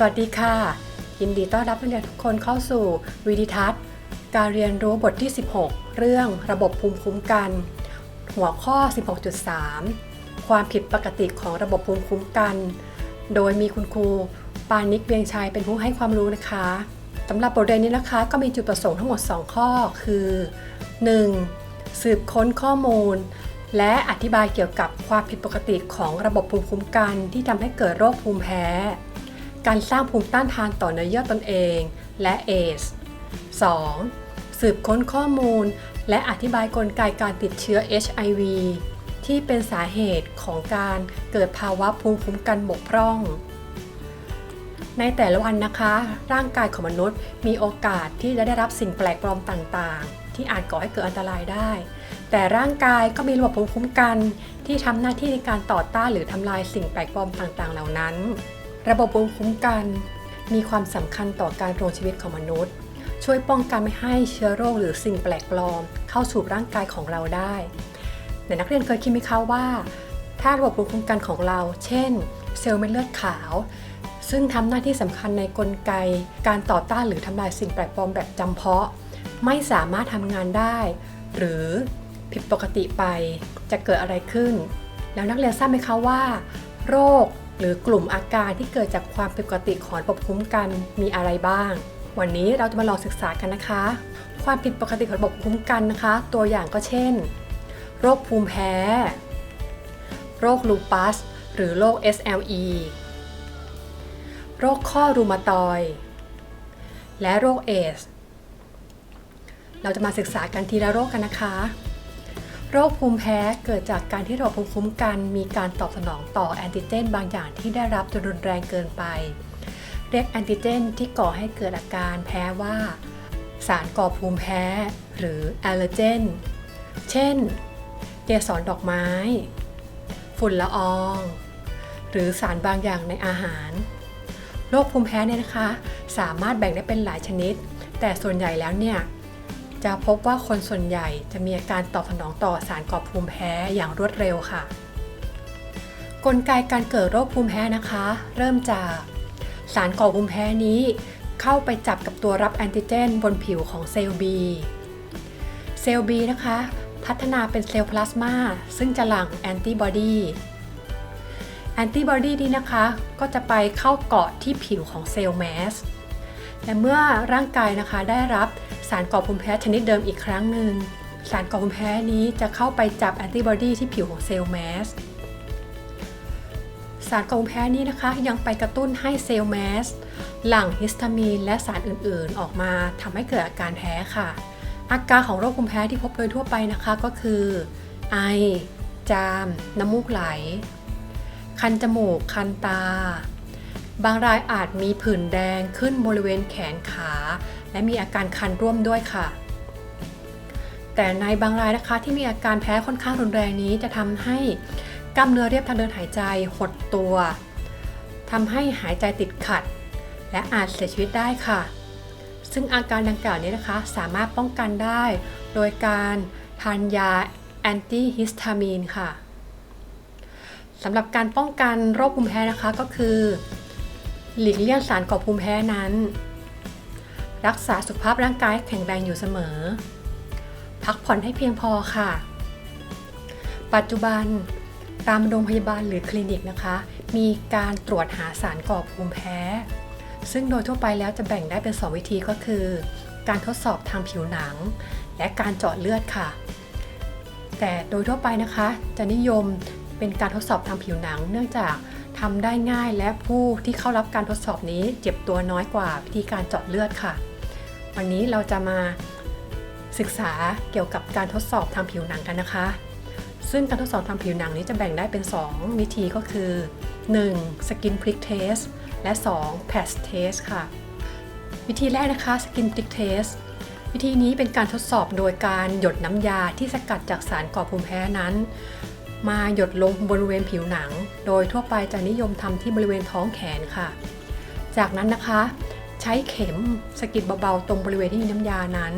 สวัสดีค่ะ ยินดีต้อนรับนักเรียนทุกคนเข้าสู่วิดีทัศน์ การเรียนรู้บทที่ 16 เรื่องระบบภูมิคุ้มกัน หัวข้อ 16.3 ความผิดปกติของระบบภูมิคุ้มกัน โดยมีคุณครูปานิกเวียงชัยเป็นผู้ให้ความรู้นะคะสำหรับบทเรียนนี้นะคะก็มีจุดประสงค์ทั้งหมด 2 ข้อคือ 1. สืบค้นข้อมูล และอธิบายเกี่ยวกับความผิดปกติของระบบภูมิคุ้มกัน ที่ทำให้เกิดโรคภูมิแพ้ การสร้างภูมิต้านทานต่อเนื้อเยื่อตนเองและเอส 2. สืบค้นข้อมูล และอธิบายกลไกการติดเชื้อ HIV ที่เป็นสาเหตุของการเกิดภาวะภูมิคุ้มกันบกพร่อง ในแต่ละวันนะคะ ร่างกายของมนุษย์มีโอกาสที่จะได้รับสิ่งแปลกปลอมต่างๆ ที่อาจก่อให้เกิดอันตรายได้ แต่ร่างกายก็มีระบบภูมิคุ้มกัน ที่ทำหน้าที่ในการต่อต้านหรือทำลายสิ่งแปลกปลอมต่างๆ เหล่านั้น ระบบภูมิคุ้มกัน มีความสำคัญต่อการดำรงชีวิตของมนุษย์ ช่วยป้องกันไม่ให้เชื้อโรคหรือสิ่งแปลกปลอม เข้าสู่ร่างกายของเราได้แต่นักเรียนเคยคิดไหมคะว่า ถ้าระบบภูมิคุ้มกันของเรา เช่น เซลล์เม็ดเลือดขาว ซึ่งทำหน้าที่สำคัญในกลไก การต่อต้านหรือทำลายสิ่งแปลกปลอมแบบจำเพาะ ไม่สามารถทำงานได้ หรือผิดปกติไปจะเกิดอะไรขึ้น แล้วนักเรียนทราบไหมคะว่า โรค หรือกลุ่มอาการที่เกิดจากความผิดปกติของระบบภูมิคุ้มกันมีอะไรบ้าง วันนี้เราจะมาลองศึกษากันนะคะ ความผิดปกติของระบบภูมิคุ้มกันนะคะ ตัวอย่างก็เช่น โรคภูมิแพ้ โรคลูปัส หรือโรค SLE โรคข้อรูมาตอย และโรคเอส เราจะมาศึกษากันทีละโรคกันนะคะ โรคภูมิแพ้เกิดจากการที่ระบบภูมิคุ้มกันมีการตอบสนองต่อแอนติเจนบางอย่างที่ได้รับจนรุนแรงเกินไป เรียกแอนติเจนที่ก่อให้เกิดอาการแพ้ว่า สารก่อภูมิแพ้ หรือแอลเลอร์เจน เช่น เกสรดอกไม้ ฝุ่นละออง หรือสารบางอย่างในอาหาร โรคภูมิแพ้เนี่ยนะคะ สามารถแบ่งได้เป็นหลายชนิด แต่ส่วนใหญ่แล้วเนี่ย จะพบว่าคนส่วนใหญ่จะมีอาการตอบสนองต่อสารก่อภูมิแพ้อย่างรวดเร็วค่ะ กลไกการเกิดโรคภูมิแพ้นะคะ เริ่มจากสารก่อภูมิแพ้นี้ เข้าไปจับกับตัวรับแอนติเจนบนผิวของเซลล์ B เซลล์ B นะคะ พัฒนาเป็นเซลล์พลาสมาซึ่งจะหลั่งแอนติบอดีแอนติบอดีนี้นะคะ ก็จะไปเข้าเกาะที่ผิวของเซลล์แมสและเมื่อร่างกายนะคะได้รับ สารก่อภูมิแพ้ชนิดเดิมอีกครั้งหนึ่ง สารก่อภูมิแพ้นี้จะเข้าไปจับแอนติบอดีที่ผิวของเซลล์แมส สารก่อภูมิแพ้นี้นะคะยังไปกระตุ้นให้เซลล์แมสหลั่งฮิสตามีนและสารอื่นๆ ออกมาทำให้เกิดอาการแพ้ค่ะ อาการของโรคภูมิแพ้ที่พบโดยทั่วไปนะคะก็คือ ไอ จาม น้ำมูกไหล คันจมูก คันตา บางรายอาจมีผื่นแดงขึ้นบริเวณแขนขา และมีอาการคันร่วมด้วยค่ะ แต่ในบางรายนะคะที่มีอาการแพ้ค่อนข้างรุนแรงนี้จะทำให้กล้ามเนื้อเรียบทางเดินหายใจหดตัวทำให้หายใจติดขัด และอาจเสียชีวิตได้ค่ะ ซึ่งอาการดังกล่าวนี้นะคะสามารถป้องกันได้ โดยการทานยาแอนติฮิสตามีนค่ะสำหรับการป้องกันโรคภูมิแพ้นะคะก็คือ หลีกเลี่ยงสารก่อภูมิแพ้นั้น รักษาสุขภาพร่างกายแข็งแรงอยู่เสมอ พักผ่อนให้เพียงพอค่ะ ปัจจุบันตามโรงพยาบาลหรือคลินิกนะคะ มีการตรวจหาสารก่อภูมิแพ้ ซึ่งโดยทั่วไปแล้วจะแบ่งได้เป็น 2 วิธีก็คือ การทดสอบทางผิวหนัง และการเจาะเลือดค่ะ แต่โดยทั่วไปนะคะจะนิยมเป็นการทดสอบทางผิวหนัง เนื่องจาก ทำได้ง่ายและผู้ที่เข้ารับการทดสอบนี้เจ็บตัวน้อยกว่าวิธีการเจาะเลือดค่ะ วันนี้เราจะมาศึกษาเกี่ยวกับการทดสอบทางผิวหนังกันนะคะ ซึ่งการทดสอบทางผิวหนังนี้จะแบ่งได้เป็น 2 วิธีก็คือ 1. Skin Prick Test และ 2. Patch Test ค่ะ วิธีแรกนะคะ Skin Prick Test วิธีนี้เป็นการทดสอบโดยการหยดน้ำยาที่สกัดจากสารก่อภูมิแพ้นั้น มาหยดลงบริเวณผิวหนัง โดยทั่วไปจะนิยมทำที่บริเวณท้องแขนค่ะ จากนั้นนะคะ ใช้เข็มสกิดเบาๆ ตรงบริเวณที่มีน้ำยานั้น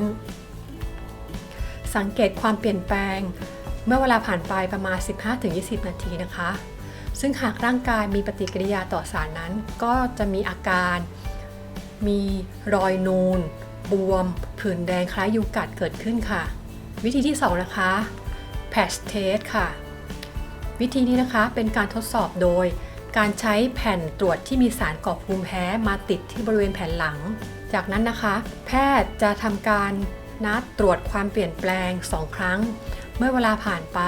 สังเกตความเปลี่ยนแปลง เมื่อเวลาผ่านไปประมาณ 15-20 นาทีนะคะ ซึ่งหากร่างกายมีปฏิกิริยาต่อสารนั้น ก็จะมีอาการ มีรอยนูน บวม ผื่นแดงคล้ายยุงกัดเกิดขึ้นค่ะ วิธีที่ 2 นะคะ patch test ค่ะ วิธีนี้นะคะเป็นการทดสอบโดย การใช้แผ่นตรวจที่มีสารก่อภูมิแพ้มาติดที่บริเวณแผ่นหลัง จากนั้นนะคะ แพทย์จะทำการนัดตรวจความเปลี่ยนแปลง 2 ครั้ง เมื่อเวลาผ่านไป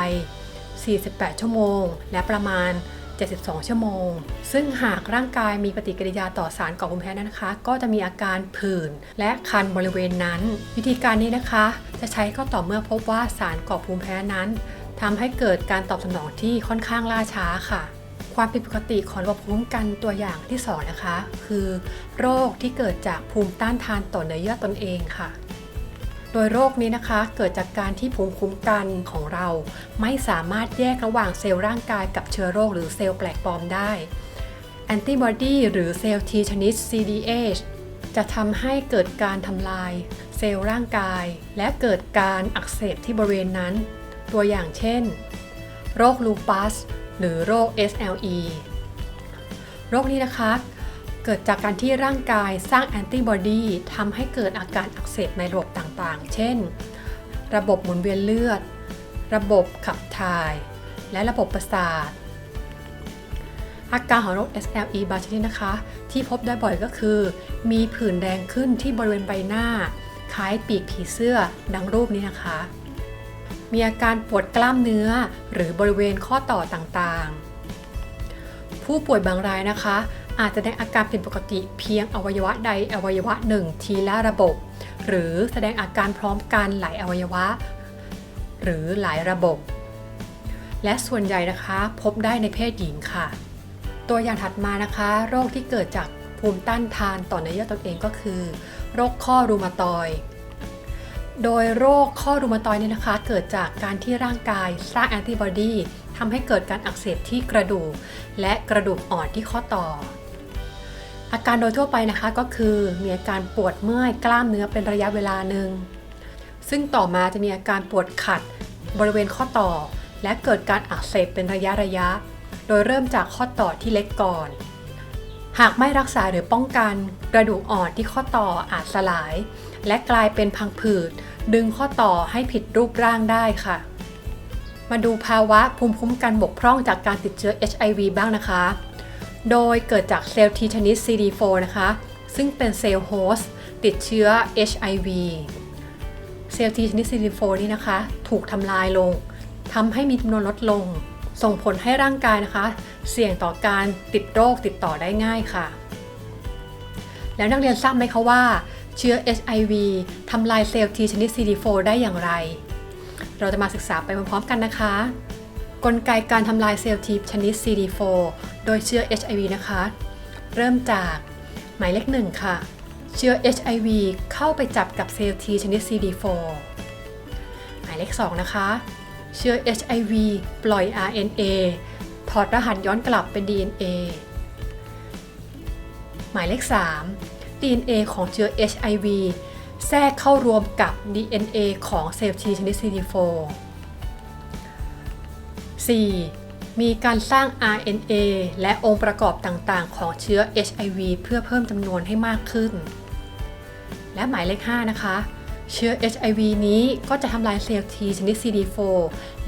48 ชั่วโมง และประมาณ 72 ชั่วโมง ซึ่งหากร่างกายมีปฏิกิริยาต่อสารก่อภูมิแพ้นั้นนะคะ ก็จะมีอาการผื่นและคันบริเวณนั้น วิธีการนี้นะคะ จะใช้ก็ต่อเมื่อพบว่าสารก่อภูมิแพ้นั้น ทำให้เกิดการตอบสนองที่ค่อนข้างล่าช้าค่ะ ความผิดปกติของระบบภูมิคุ้มกันตัวอย่างที่สองนะคะ คือ โรคที่เกิดจากภูมิต้านทานต่อเนื้อเยื่อตนเองค่ะ โดยโรคนี้นะคะเกิดจากการที่ภูมิคุ้มกันของเรา ไม่สามารถแยกระหว่างเซลล์ร่างกายกับเชื้อโรคหรือเซลล์แปลกปลอมได้แอนติบอดีหรือเซลล์ T ชนิด CDH จะทำให้เกิดการทำลาย เซลล์ร่างกาย และเกิดการอักเสบที่บริเวณนั้น ตัวอย่างเช่น โรคลูปัส หรือโรค SLE โรคนี้นะคะเกิดจากการที่ร่างกายสร้างแอนติบอดีทำให้เกิดอาการอักเสบในระบบต่างๆ เช่น ระบบหมุนเวียนเลือด ระบบขับถ่าย และระบบประสาท อาการของโรค SLE บางชนิดนะคะ ที่พบได้บ่อยก็คือ มีผื่นแดงขึ้นที่บริเวณใบหน้า คล้ายปีกผีเสื้อดังรูปนี้นะคะ มีอาการปวดกล้ามเนื้อ หรือบริเวณข้อต่อต่างๆ ผู้ป่วยบางรายนะคะ อาจจะแสดงอาการผิดปกติเพียงอวัยวะใดอวัยวะหนึ่งทีละระบบ หรือแสดงอาการพร้อมกันหลายอวัยวะ หรือหลายระบบ และส่วนใหญ่นะคะพบได้ในเพศหญิงค่ะ ตัวอย่างถัดมานะคะ โรคที่เกิดจากภูมิต้านทานต่อเนื้อเยื่อตนเองก็คือ โรคข้อรูมาตอย โดยโรคข้อรูมาตอยเนี่ยนะคะ เกิดจากการที่ร่างกายสร้างแอนติบอดีทำให้เกิดการอักเสบที่กระดูก และกระดูกอ่อนที่ข้อต่อ อาการโดยทั่วไปนะคะก็คือมีอาการปวดเมื่อยกล้ามเนื้อเป็นระยะเวลาหนึ่งซึ่งต่อมาจะมีอาการปวดขัดบริเวณข้อต่อ และเกิดการอักเสบเป็นระยะระยะ โดยเริ่มจากข้อต่อที่เล็กก่อน หากไม่รักษาหรือป้องกัน กระดูกอ่อนที่ข้อต่ออาจสลาย และกลายเป็นพังผืด ดึงข้อต่อให้ผิดรูปร่างได้ค่ะ มาดูภาวะภูมิคุ้มกันบกพร่องจากการติดเชื้อ HIV บ้างนะคะ โดยเกิดจากเซลล์ T ชนิด CD4 นะคะ ซึ่งเป็นเซลล์โฮสต์ติดเชื้อ HIV เซลล์ T ชนิด CD4 นี้นะคะ ถูกทำลายลงทำให้มีจำนวนลดลง ส่งผลให้ร่างกายนะคะ เสี่ยงต่อการติดโรคติดต่อได้ง่ายค่ะ แล้วนักเรียนทราบไหมคะว่า เชื้อ HIV ทำลายเซลล์ T ชนิด CD4 ได้อย่างไร เราจะมาศึกษาไปพร้อมๆกันนะคะ กลไกการทำลายเซลล์ T ชนิด CD4 โดยเชื้อ HIV นะคะ เริ่มจากหมายเลขหนึ่งค่ะ เชื้อ HIV เข้าไปจับกับเซลล์ T ชนิด CD4 หมายเลข2นะคะ เชื้อ HIV ปล่อย RNA ถอดรหัสย้อนกลับเป็น DNA หมายเลข 3 DNA ของเชื้อ HIV แทรกเข้ารวมกับ DNA ของเซลล์ T ชนิด CD4 4. มีการสร้าง RNA และองค์ประกอบต่างๆ ของเชื้อ HIV เพื่อเพิ่มจำนวนให้มากขึ้น และหมายเลข 5 นะคะ เชื้อ HIV นี้ก็จะทำลายเซลล์ T ชนิด CD4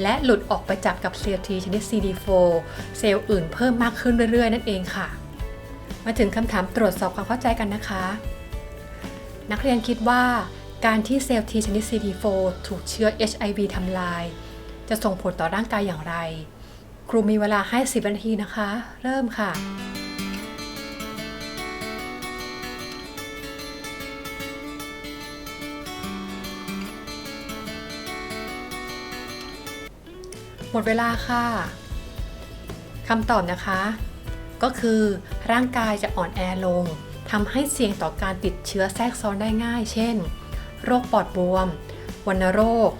และหลุดออกไปจับกับเซลล์ T ชนิด CD4 เซลล์อื่นเพิ่มมากขึ้นเรื่อยๆ นั่นเองค่ะ มาถึงคำถามตรวจสอบความเข้าใจกันนะคะ นักเรียนคิดว่าการที่เซลล์ T ชนิด CD4 ถูกเชื้อ HIV ทำลาย จะส่งผลต่อร่างกายอย่างไร ครูมีเวลาให้ 10 นาทีนะคะ เริ่มค่ะ หมดเวลาค่ะคำตอบนะคะ ก็คือ ร่างกายจะอ่อนแอลงทำให้เสี่ยงต่อการติดเชื้อแทรกซ้อนได้ง่าย เช่น โรคปอดบวม วัณโรค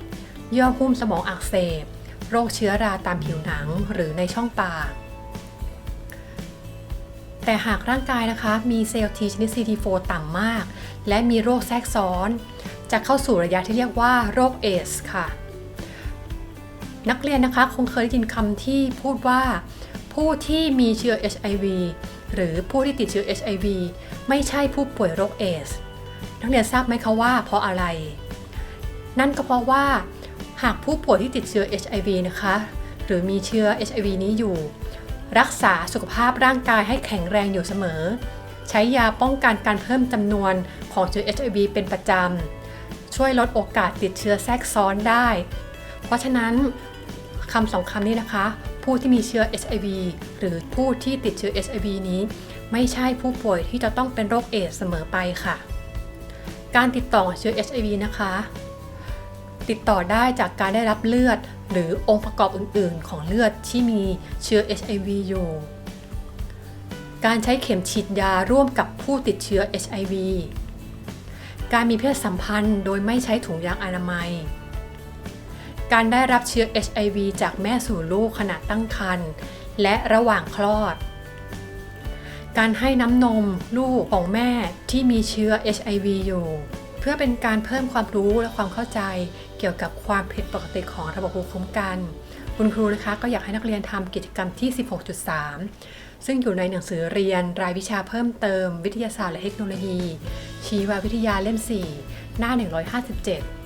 ย่อหุ้มสมองอักเสบ โรคเชื้อราตามผิวหนังหรือในช่องปาก แต่หากร่างกายนะคะ มีเซลล์ T ชนิด CD4 ต่ำมาก และมีโรคแทรกซ้อน จะเข้าสู่ระยะที่เรียกว่าโรคเอสค่ะ นักเรียนนะคะคงเคยได้ยินคำที่พูดว่า ผู้ที่มีเชื้อ HIV หรือผู้ที่ติดเชื้อ HIV ไม่ใช่ผู้ป่วยโรคเอส นักเรียนทราบไหมคะว่าเพราะอะไร นั่นก็เพราะว่า หากผู้ป่วยที่ติดเชื้อ HIV นะคะ หรือมีเชื้อ HIV นี้อยู่ รักษาสุขภาพร่างกายให้แข็งแรงอยู่เสมอ ใช้ยาป้องกันการเพิ่มจำนวนของเชื้อ HIV เป็นประจำ ช่วยลดโอกาสติดเชื้อแทรกซ้อนได้ เพราะฉะนั้นคำสองคำนี้นะคะ ผู้ที่มีเชื้อ HIV หรือผู้ที่ติดเชื้อ HIV นี้ ไม่ใช่ผู้ป่วยที่จะต้องเป็นโรคเอดส์เสมอไปค่ะ การติดต่อเชื้อ HIV นะคะ ติดต่อได้จากการได้รับเลือด หรือองค์ประกอบอื่น ๆ ของเลือดที่มีเชื้อ HIV อยู่ การใช้เข็มฉีดยาร่วมกับผู้ติดเชื้อ HIV การมีเพศสัมพันธ์โดยไม่ใช้ถุงยางอนามัย การได้รับเชื้อ HIV จากแม่สู่ลูกขณะตั้งครรภ์และระหว่างคลอด การให้น้ำนมลูกของแม่ที่มีเชื้อ HIV อยู่ เพื่อเป็นการเพิ่มความรู้และความเข้าใจเกี่ยวกับความผิดปกติของระบบภูมิคุ้มกัน คุณครูนะคะก็อยากให้นักเรียนทำกิจกรรมที่ 16.3 ซึ่งอยู่ในหนังสือเรียนรายวิชาเพิ่มเติม วิทยาศาสตร์และเทคโนโลยี ชีววิทยาเล่ม 4 หน้า 157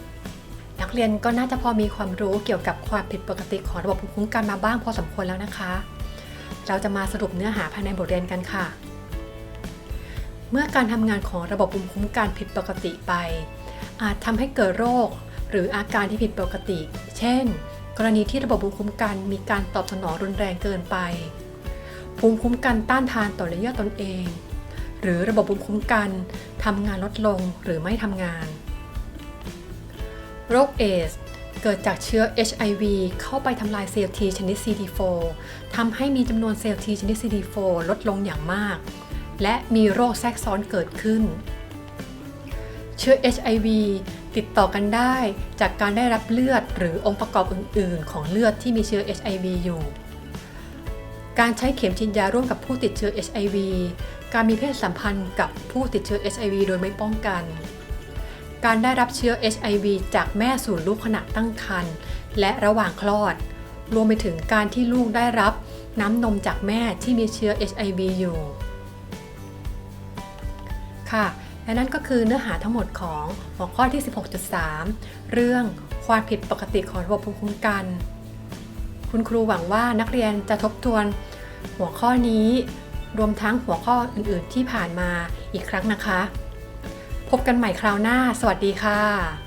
นักเรียนก็น่าจะพอมีความรู้เกี่ยวกับความผิดปกติของระบบภูมิคุ้มกันมาบ้างพอสมควรแล้วนะคะ เราจะมาสรุปเนื้อหาภายในบทเรียนกันค่ะ เมื่อการทำงานของระบบภูมิคุ้มกันผิดปกติไป อาจทำให้เกิดโรค หรืออาการที่ผิดปกติ เช่น กรณีที่ระบบภูมิคุ้มกันมีการตอบสนองรุนแรงเกินไป ภูมิคุ้มกันต้านทานต่อเนื้อตนเอง หรือระบบภูมิคุ้มกันทำงานลดลงหรือไม่ทำงาน โรคเอส เกิดจากเชื้อ HIV เข้าไปทำลายเซลล์ T ชนิด CD4 ทำให้มีจำนวนเซลล์ T ชนิด CD4 ลดลงอย่างมาก และมีโรคแทรกซ้อนเกิดขึ้น เชื้อ HIV ติดต่อกันได้จากการได้รับเลือดหรือองค์ประกอบอื่น ๆ ของเลือดที่มีเชื้อ HIV อยู่ การใช้เข็มฉีดยาร่วมกับผู้ติดเชื้อ HIV การมีเพศสัมพันธ์กับผู้ติดเชื้อ HIV โดยไม่ป้องกัน การได้รับเชื้อ HIV จากแม่สู่ลูกขณะตั้งครรภ์และระหว่างคลอด รวมไปถึงการที่ลูกได้รับน้ำนมจากแม่ที่มีเชื้อ HIV อยู่ ค่ะ และนั่นก็คือเนื้อหาทั้งหมดของหัวข้อที่ 16.3 เรื่องความผิดปกติของระบบภูมิคุ้มกัน คุณครูหวังว่านักเรียนจะทบทวนหัวข้อนี้ รวมทั้งหัวข้ออื่น ๆ ที่ผ่านมาอีกครั้งนะคะ พบกันใหม่คราวหน้า สวัสดีค่ะ